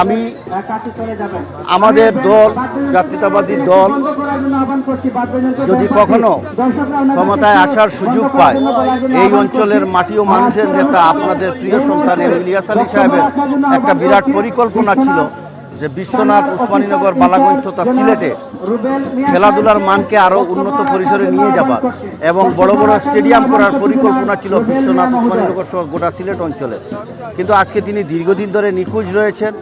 আমি আমাদের দল, জাতীয়তাবাদী দল, যদি কখনো ক্ষমতায় আসার সুযোগ পায়, এই অঞ্চলের মাটি ও মানুষের নেতা, আপনাদের প্রিয় সন্তানের ইলিয়াস আলী সাহেবের একটা বিরাট পরিকল্পনা ছিল। যে বিশ্বনাথ উসমানীনগর বালাগঞ্জ তথা সিলেটে খেলাধুলার মানকে আরও উন্নত পরিসরে নিয়ে যাবার এবং বড় বড় স্টেডিয়াম করার পরিকল্পনা ছিল বিশ্বনাথ উসমানীনগর সহ গোটা সিলেট অঞ্চলে কিন্তু আজকে তিনি দীর্ঘদিন ধরে নিখোঁজ রয়েছেন।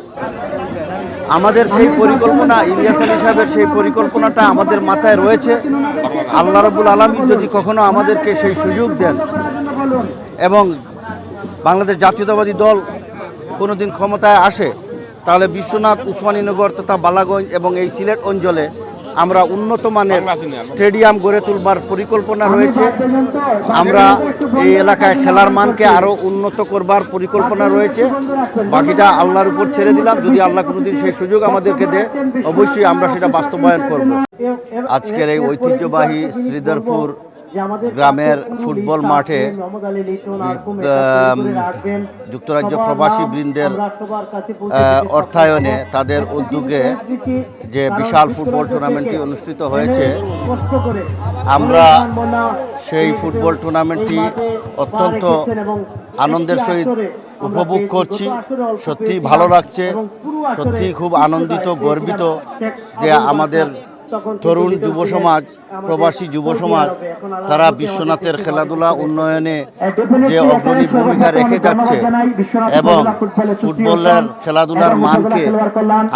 আমাদের সেই পরিকল্পনা, ইলিয়াস আলী সাহেবের সেই পরিকল্পনাটা আমাদের মাথায় রয়েছে। আল্লাহ রবুল আলমী যদি কখনো আমাদেরকে সেই সুযোগ দেন এবং বাংলাদেশ জাতীয়তাবাদী দল কোনো দিন ক্ষমতায় আসে তাহলে বিশ্বনাথ, উসমানীনগর তথা বালাগঞ্জ এবং এই সিলেট অঞ্চলে আমরা উন্নত মানের স্টেডিয়াম গড়ে তুলবার পরিকল্পনা রয়েছে। আমরা এই এলাকায় খেলার মানকে আরও উন্নত করবার পরিকল্পনা রয়েছে। বাকিটা আল্লাহর উপর ছেড়ে দিলাম। যদি আল্লাহ কোনোদিন সেই সুযোগ আমাদেরকে দেয়, অবশ্যই আমরা সেটা বাস্তবায়ন করব। আজকের এই ঐতিহ্যবাহী শ্রীধরপুর গ্রামের ফুটবল মাঠে যুক্তরাজ্য প্রবাসী বৃন্দের অর্থায়নে তাদের উদ্যোগে যে বিশাল ফুটবল টুর্নামেন্টটি অনুষ্ঠিত হয়েছে আমরা সেই ফুটবল টুর্নামেন্টটি অত্যন্ত আনন্দের সহিত উপভোগ করছি সত্যি ভালো লাগছে সত্যি খুব আনন্দিত গর্বিত যে আমাদের তরুণ যুব সমাজ প্রবাসী যুব সমাজ তারা বিশ্বনাথের খেলাধুলা উন্নয়নে যে অগ্রণী ভূমিকা রেখে যাচ্ছে এবং ফুটবলের খেলাধুলার মানকে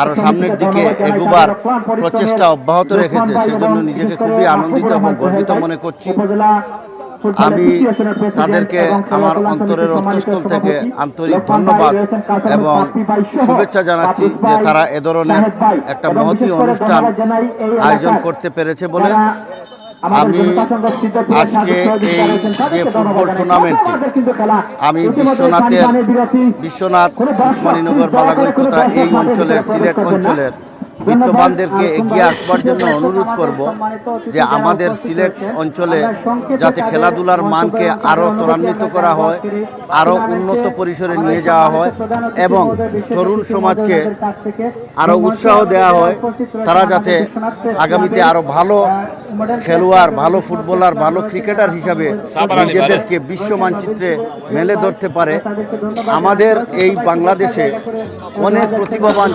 আরও সামনের দিকে এগুবার প্রচেষ্টা অব্যাহত রেখেছে সেজন্য নিজেকে খুবই আনন্দিত এবং গর্বিত মনে করছি। আমি তাদেরকে আমার অন্তরের অন্তঃস্থল থেকে আন্তরিক ধন্যবাদ এবং শুভেচ্ছা জানাচ্ছি যে তারা এ ধরনের একটা মহতী অনুষ্ঠান আয়োজন করতে পেরেছে বলে আমি আজকে এই যে ফুটবল টুর্নামেন্টটি আমি বিশ্বনাথের বিশ্বনাথ উসমানীনগর বালাগঞ্জ তথা এই অঞ্চলের সিলেট অঞ্চলের। বিত্তবানদেরকে এগিয়ে আসবার জন্য অনুরোধ করব যে আমাদের সিলেট অঞ্চলে যাতে খেলাধুলার মানকে আরও ত্বরান্বিত করা হয় আরও উন্নত পরিসরে নিয়ে যাওয়া হয় এবং তরুণ সমাজকে আরও উৎসাহ দেওয়া হয়। তারা যাতে আগামীতে আরও ভালো খেলোয়াড় ভালো ফুটবলার ভালো ক্রিকেটার হিসাবে নিজেদেরকে বিশ্ব মানচিত্রে মেলে ধরতে পারে। আমাদের এই বাংলাদেশে অনেক প্রতিভাবান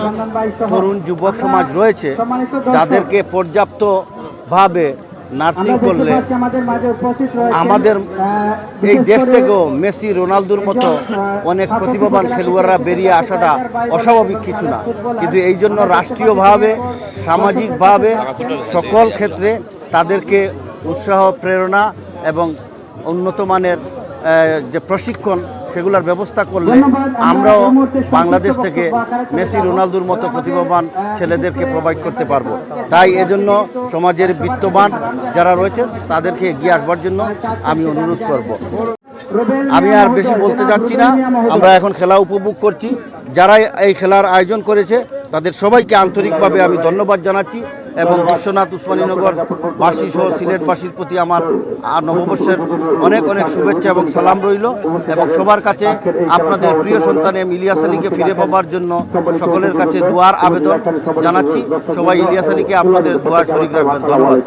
তরুণ যুবক সমাজ রয়েছে যাদেরকে পর্যাপ্তভাবে নার্সিং করলে আমাদের এই দেশ থেকেও মেসি রোনালদোর মতো অনেক প্রতিভাবান খেলোয়াড়রা বেরিয়ে আসাটা অস্বাভাবিক কিছু না। কিন্তু এই জন্য রাষ্ট্রীয়ভাবে সামাজিকভাবে সকল ক্ষেত্রে তাদেরকে উৎসাহ প্রেরণা এবং উন্নত মানের যে প্রশিক্ষণ সেগুলোর ব্যবস্থা করলে আমরাও বাংলাদেশ থেকে মেসি রোনালদোর মতো প্রতিভাবান ছেলেদেরকে প্রোভাইড করতে পারব। তাই এজন্য সমাজের বিত্তবান যারা রয়েছে তাদেরকে এগিয়ে আসবার জন্য আমি অনুরোধ করব। আমি আর বেশি বলতে যাচ্ছি না। আমরা এখন খেলা উপভোগ করছি। যারা এই খেলার আয়োজন করেছে তাদের সবাইকে আন্তরিকভাবে আমি ধন্যবাদ জানাচ্ছি। এবং বিশ্বনাথ উসমানীনগর বাসী সহ সিলেটবাসীর প্রতি আমার নববর্ষের অনেক অনেক শুভেচ্ছা এবং সালাম রইল এবং সবার কাছে আপনাদের প্রিয় সন্তান এম ইলিয়াস আলীকে ফিরে পাবার জন্য সকলের কাছে দোয়ার আবেদন জানাচ্ছি। সবাই ইলিয়াস আলীকে আপনাদের দোয়ার শরীর রাখবেন। ধন্যবাদ।